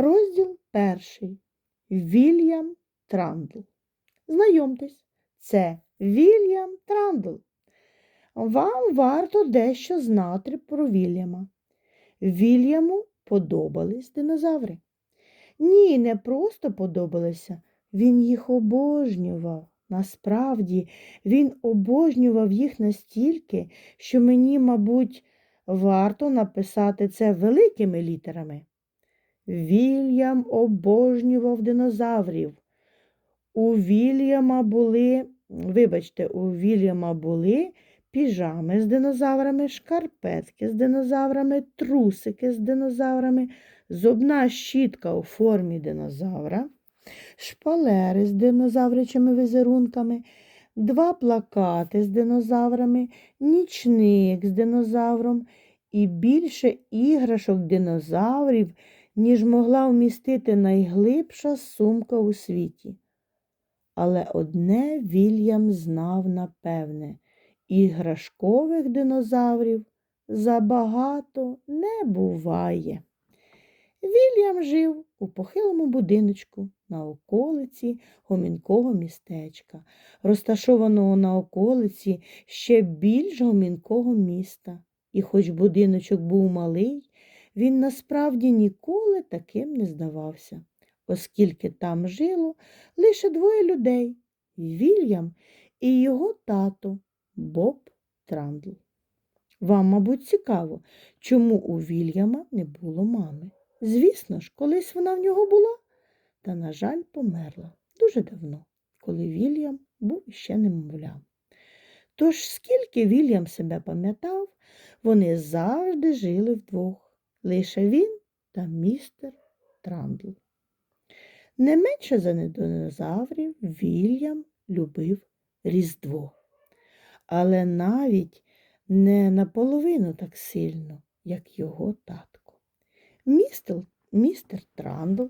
Розділ перший. Вільям Трандл. Знайомтесь, це Вільям Трандл. Вам варто дещо знати про Вільяма. Вільяму подобались динозаври. Ні, не просто подобалися, він їх обожнював. Насправді, він обожнював їх настільки, що мені, мабуть, варто написати це великими літерами. Вільям обожнював динозаврів. У Вільяма були, вибачте, у Вільяма були піжами з динозаврами, шкарпетки з динозаврами, трусики з динозаврами, зубна щітка у формі динозавра, шпалери з динозавричими візерунками, два плакати з динозаврами, нічник з динозавром і більше іграшок динозаврів, ніж могла вмістити найглибша сумка у світі. Але одне Вільям знав напевне іграшкових динозаврів забагато не буває. Вільям жив у похилому будиночку на околиці гомінкого містечка, розташованого на околиці ще більш гомінкого міста. І хоч будиночок був малий, він насправді ніколи таким не здавався, оскільки там жило лише двоє людей Вільям і його тато Боб Трандл. Вам, мабуть, цікаво, чому у Вільяма не було мами. Звісно ж, колись вона в нього була, та, на жаль, померла дуже давно, коли Вільям був ще немовлям. Тож, скільки Вільям себе пам'ятав, вони завжди жили вдвох, лише він та містер Трандл. Не менше за динозаврів Вільям любив Різдво, але навіть не наполовину так сильно, як його татко. Містер, містер Трандл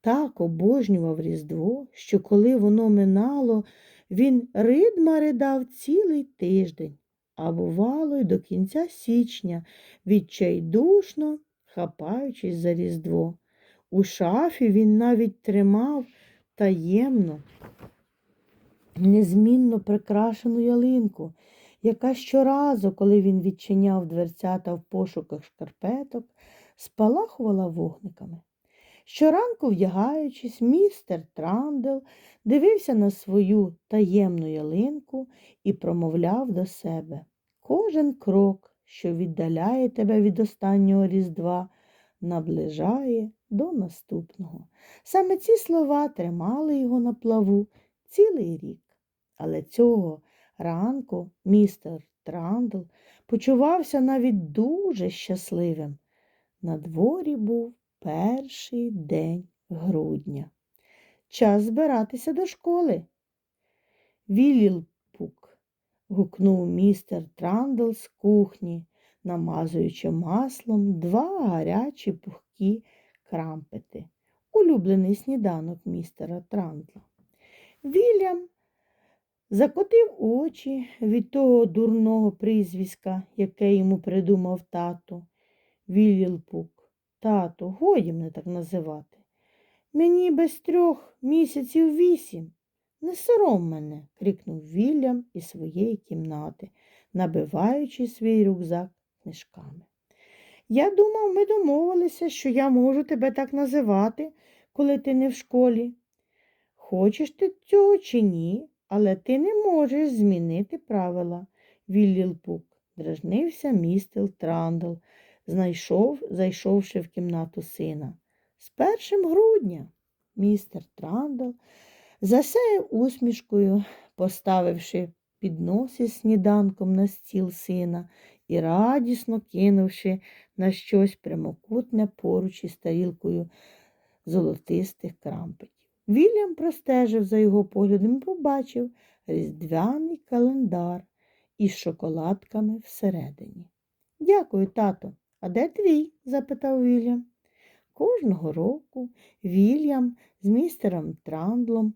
так обожнював Різдво, що коли воно минало, він ридма ридав цілий тиждень, а бувало й до кінця січня, відчайдушно хапаючись за Різдво. У шафі він навіть тримав таємно, незмінно прикрашену ялинку, яка щоразу, коли він відчиняв дверцята в пошуках шкарпеток, спалахувала вогниками. Щоранку, вдягаючись, містер Трандел дивився на свою таємну ялинку і промовляв до себе кожен крок, що віддаляє тебе від останнього Різдва, наближає до наступного. Саме ці слова тримали його на плаву цілий рік. Але цього ранку містер Трандл почувався навіть дуже щасливим. На дворі був перший день грудня. Час збиратися до школи. Вілілпук, гукнув містер Трандл з кухні, намазуючи маслом два гарячі пухкі крампети. Улюблений сніданок містера Трандла. Вільям закотив очі від того дурного прізвиська, яке йому придумав тато. Вілілпук. Тато, годі мене так називати. Мені без трьох місяців вісім. Не сором мене, крикнув Вільям із своєї кімнати, набиваючи свій рюкзак книжками. Я думав, ми домовилися, що я можу тебе так називати, коли ти не в школі. Хочеш ти цього чи ні, але ти не можеш змінити правила, Віллілпук, дражнився містер Трандл, знайшов, зайшовши в кімнату сина. З першим грудня містер Трандл засяяв усмішкою, поставивши піднос із сніданком на стіл сина і радісно кинувши на щось прямокутне поруч із тарілкою золотистих крампетів. Вільям простежив за його поглядом і побачив різдвяний календар із шоколадками всередині. Дякую, тато. А де твій? запитав Вільям. Кожного року Вільям з містером Трандлом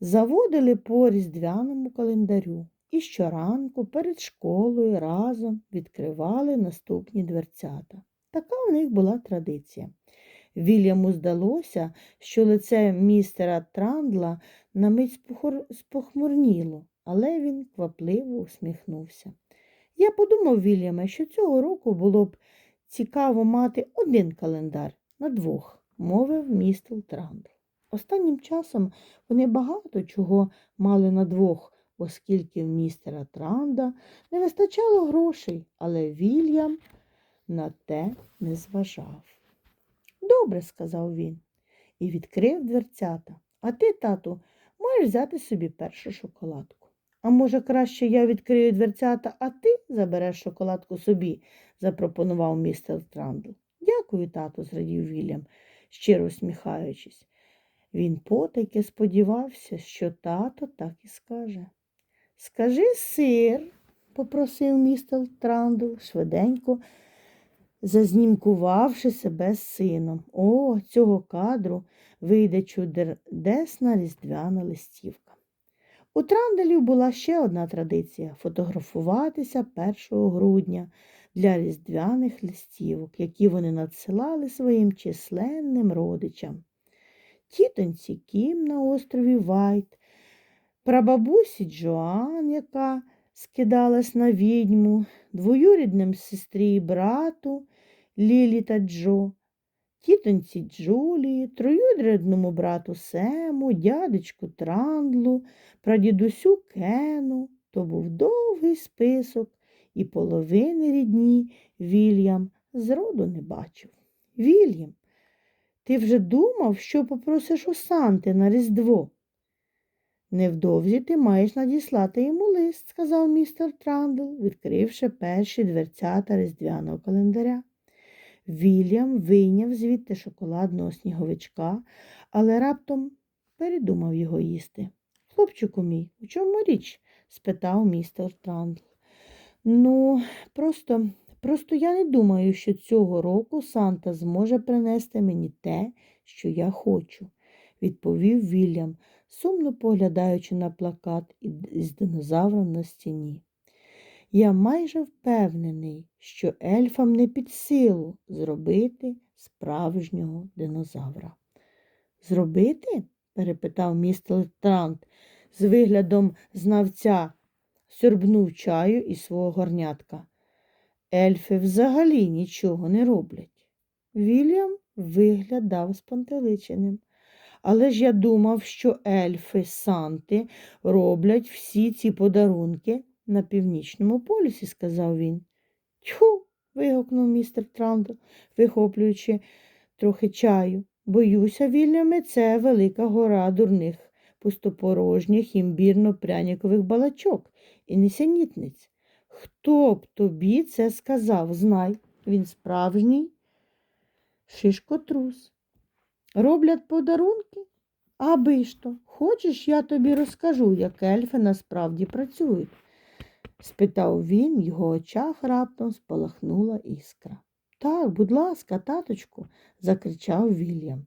заводили по різдвяному календарю і щоранку перед школою разом відкривали наступні дверцята. Така у них була традиція. Вільяму здалося, що лице містера Трандла на мить спохмурніло, але він квапливо усміхнувся. Я подумав, Вільяме, що цього року було б цікаво мати один календар на двох, мовив містер Трандл. Останнім часом вони багато чого мали на двох, оскільки в містера Транда не вистачало грошей, але Вільям на те не зважав. Добре, сказав він і відкрив дверцята. А ти, тату, можеш взяти собі першу шоколадку. А може, краще я відкрию дверцята, а ти забереш шоколадку собі, запропонував містер Трандл. Дякую, тату, зрадів Вільям, щиро усміхаючись. Він потайки сподівався, що тато так і скаже. Скажи сир, попросив містер Трандл, швиденько зазнімкувавши себе з сином. О, цього кадру вийде чудесна різдвяна листівка. У Транделів була ще одна традиція фотографуватися 1 грудня для різдвяних листівок, які вони надсилали своїм численним родичам. Тітоньці Кім на острові Вайт, прабабусі Джоан, яка скидалась на відьму, двоюрідним сестрі і брату Лілі та Джо, тітоньці Джулії, троюрідному брату Сему, дядечку Трандлу, прадідусю Кену. То був довгий список, і половини рідні Вільям зроду не бачив. Вільям, ти вже думав, що попросиш у Санти на Різдво? Невдовзі ти маєш надіслати йому лист, сказав містер Трандл, відкривши перші дверцята різдвяного календаря. Вільям вийняв звідти шоколадного сніговичка, але раптом передумав його їсти. Хлопчику мій, у чому річ? спитав містер Трандл. Ну, просто, просто я не думаю, що цього року Санта зможе принести мені те, що я хочу, відповів Вільям, сумно поглядаючи на плакат із динозавром на стіні. Я майже впевнений, що ельфам не під силу зробити справжнього динозавра. Зробити? перепитав містер Трант з виглядом знавця, сьорбнув чаю із свого горнятка. Ельфи взагалі нічого не роблять. Вільям виглядав спантеличеним. Але ж я думав, що ельфи Санти роблять всі ці подарунки на північному полюсі, сказав він. Тьху. вигукнув містер Трандл, вихоплюючи трохи чаю. Боюся, Вільяме, це велика гора дурних, пустопорожніх, імбірно-прянікових балачок і несенітниць. Хто б тобі це сказав, знай, він справжній шишкотрус. Роблять подарунки? Аби ж то, хочеш, я тобі розкажу, як ельфи насправді працюють? Спитав він, в його очах раптом спалахнула іскра. Так, будь ласка, таточку, закричав Вільям.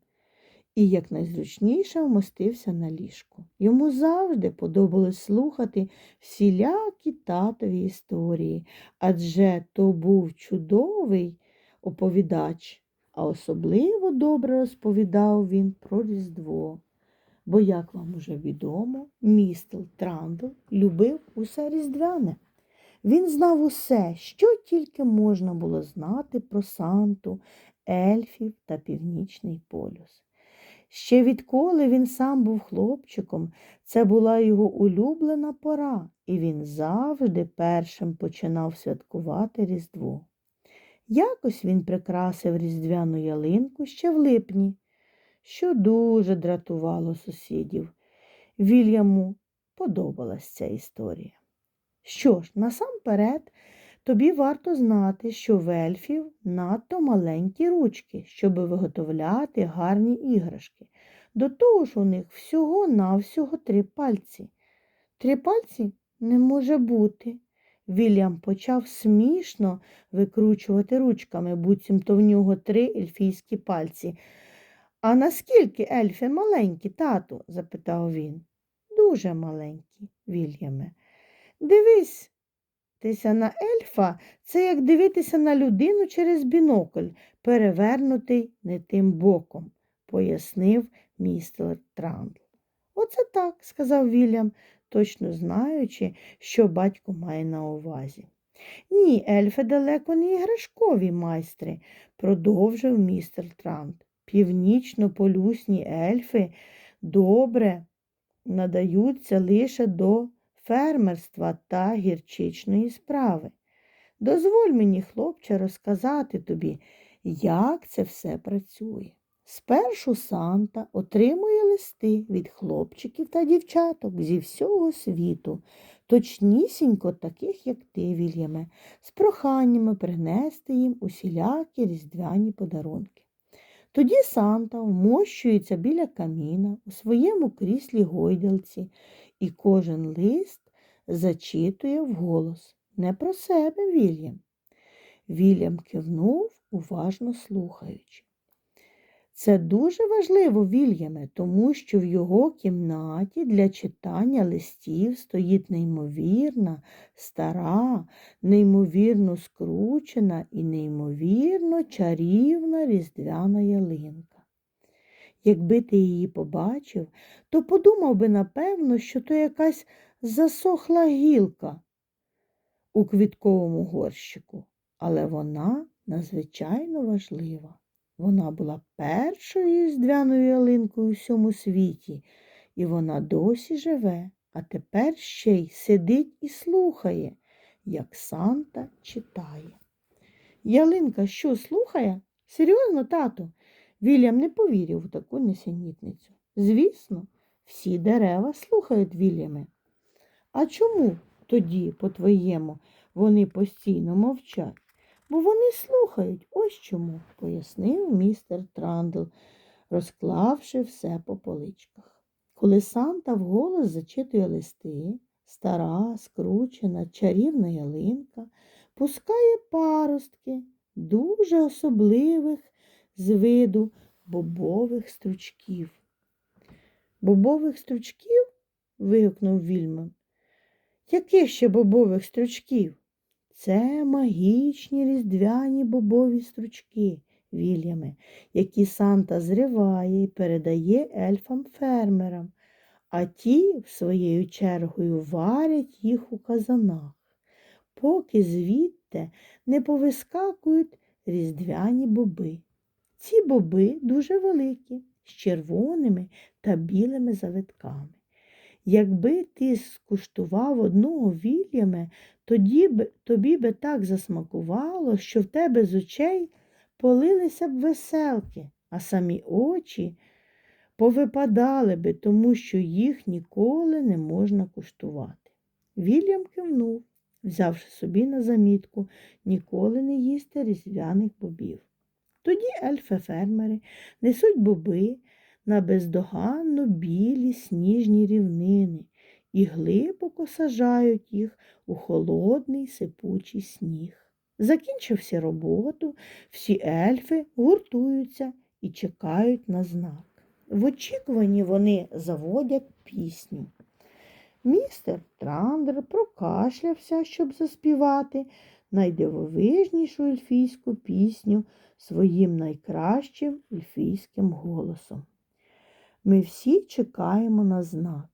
І якнайзручніше вмостився на ліжку. Йому завжди подобалось слухати всілякі татові історії, адже то був чудовий оповідач, а особливо добре розповідав він про Різдво. Бо, як вам уже відомо, містер Трандл любив усе різдвяне. Він знав усе, що тільки можна було знати про Санту, ельфів та північний полюс. Ще відколи він сам був хлопчиком, це була його улюблена пора, і він завжди першим починав святкувати Різдво. Якось він прикрасив різдвяну ялинку ще в липні, що дуже дратувало сусідів. Вільяму подобалась ця історія. Що ж, насамперед, тобі варто знати, що в ельфів надто маленькі ручки, щоб виготовляти гарні іграшки. До того ж у них всього-навсього три пальці. Три пальці не може бути. Вільям почав смішно викручувати ручками, буцімто в нього три ельфійські пальці. А наскільки ельфи маленькі, тату? запитав він. Дуже маленькі, Вільяме. Дивись, тися на ельфа це як дивитися на людину через бінокль, перевернутий не тим боком, пояснив містер Трандл. Оце так, сказав Вільям, точно знаючи, що батько має на увазі. Ні, ельфи далеко не іграшкові майстри, продовжив містер Трант. Північно-полюсні ельфи добре надаються лише до фермерства та гірчичної справи. Дозволь мені, хлопче, розказати тобі, як це все працює. Спершу Санта отримує листи від хлопчиків та дівчаток зі всього світу, точнісінько таких, як ти, Вільяме, з проханнями принести їм усілякі різдвяні подарунки. Тоді Санта вмощується біля каміна у своєму кріслі гойдалці, і кожен лист зачитує вголос. Не про себе, Вільям. Вільям кивнув, уважно слухаючи. Це дуже важливо, Вільяме, тому що в його кімнаті для читання листів стоїть неймовірна, стара, неймовірно скручена і неймовірно чарівна різдвяна ялинка. Якби ти її побачив, то подумав би, напевно, що то якась засохла гілка у квітковому горщику, але вона надзвичайно важлива. Вона була першою різдвяною ялинкою у всьому світі, і вона досі живе, а тепер ще й сидить і слухає, як Санта читає. Ялинка що слухає? Серйозно, тато? Вільям не повірив у таку несенітницю. Звісно, всі дерева слухають Вільяме. А чому тоді, по-твоєму, вони постійно мовчать? Бо вони слухають, ось чому, пояснив містер Трандл, розклавши все по поличках. Коли Санта вголос зачитує листи, стара, скручена, чарівна ялинка, пускає паростки, дуже особливих з виду бобових стручків. Бобових стручків? вигукнув Вільман. Яких ще бобових стручків? Це магічні різдвяні бобові стручки, Вільяме, які Санта зриває і передає ельфам-фермерам, а ті, своєю чергою, варять їх у казанах, поки звідти не повискакують різдвяні боби. Ці боби дуже великі, з червоними та білими завитками. Якби ти скуштував одного Вільяме, тоді б тобі би так засмакувало, що в тебе з очей полилися б веселки, а самі очі повипадали би, тому що їх ніколи не можна куштувати. Вільям кивнув, взявши собі на замітку ніколи не їсти різдвяних бобів. Тоді ельфи-фермери несуть боби на бездоганно білі сніжні рівнини і глибоко сажають їх у холодний сипучий сніг. Закінчився роботу, всі ельфи гуртуються і чекають на знак. В очікуванні вони заводять пісню. Містер Трандер прокашлявся, щоб заспівати найдивовижнішу ельфійську пісню своїм найкращим ельфійським голосом. Ми всі чекаємо на знак,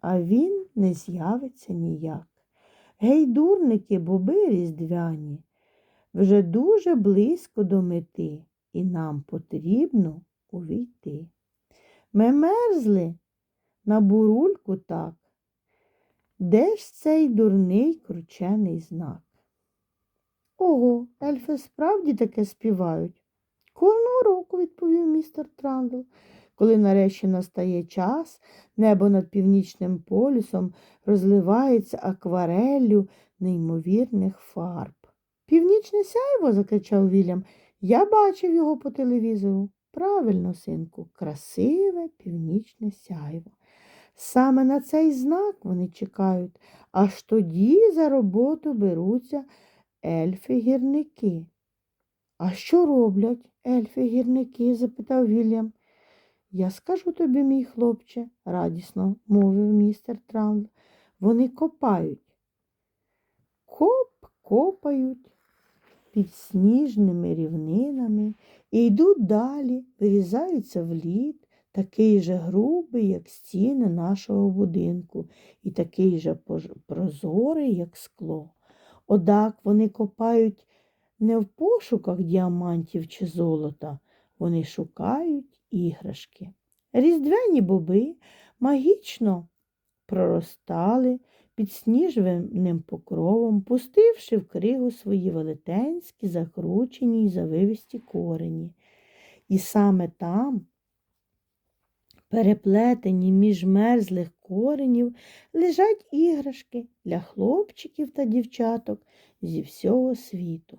а він не з'явиться ніяк. Гей, дурники, боби різдвяні, вже дуже близько до мети, і нам потрібно увійти. Ми мерзли на бурульку так. Де ж цей дурний кручений знак? Ого, ельфи справді таке співають. Кожного року, відповів містер Трандл. Коли нарешті настає час, небо над північним полюсом розливається аквареллю неймовірних фарб. Північне сяйво, закричав Вільям. Я бачив його по телевізору. Правильно, синку, красиве північне сяйво. Саме на цей знак вони чекають, аж тоді за роботу беруться ельфи-гірники. А що роблять ельфи-гірники? запитав Вільям. Я скажу тобі, мій хлопче, радісно мовив містер Трамл. Вони копають. Коп, копають під сніжними рівнинами і йдуть далі, вирізаються в лід, такий же грубий, як стіни нашого будинку, і такий же прозорий, як скло. Одак вони копають не в пошуках діамантів чи золота, вони шукають іграшки. Різдвяні боби магічно проростали під сніжним покровом, пустивши в кригу свої велетенські, закручені й завивисті корені. І саме там, переплетені між мерзлих коренів, лежать іграшки для хлопчиків та дівчаток зі всього світу.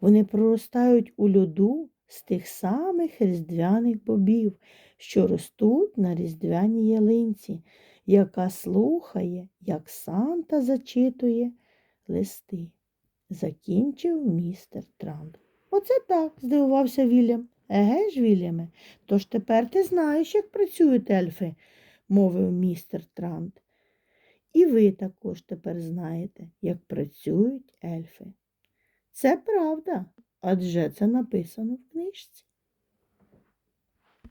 Вони проростають у льоду з тих самих різдвяних бобів, що ростуть на різдвяній ялинці, яка слухає, як Санта зачитує листи. Закінчив містер Трандл. Оце так, здивувався Вільям. Еге ж, Вільяме, тож тепер ти знаєш, як працюють ельфи, мовив містер Трант. І ви також тепер знаєте, як працюють ельфи. Це правда, адже це написано в книжці.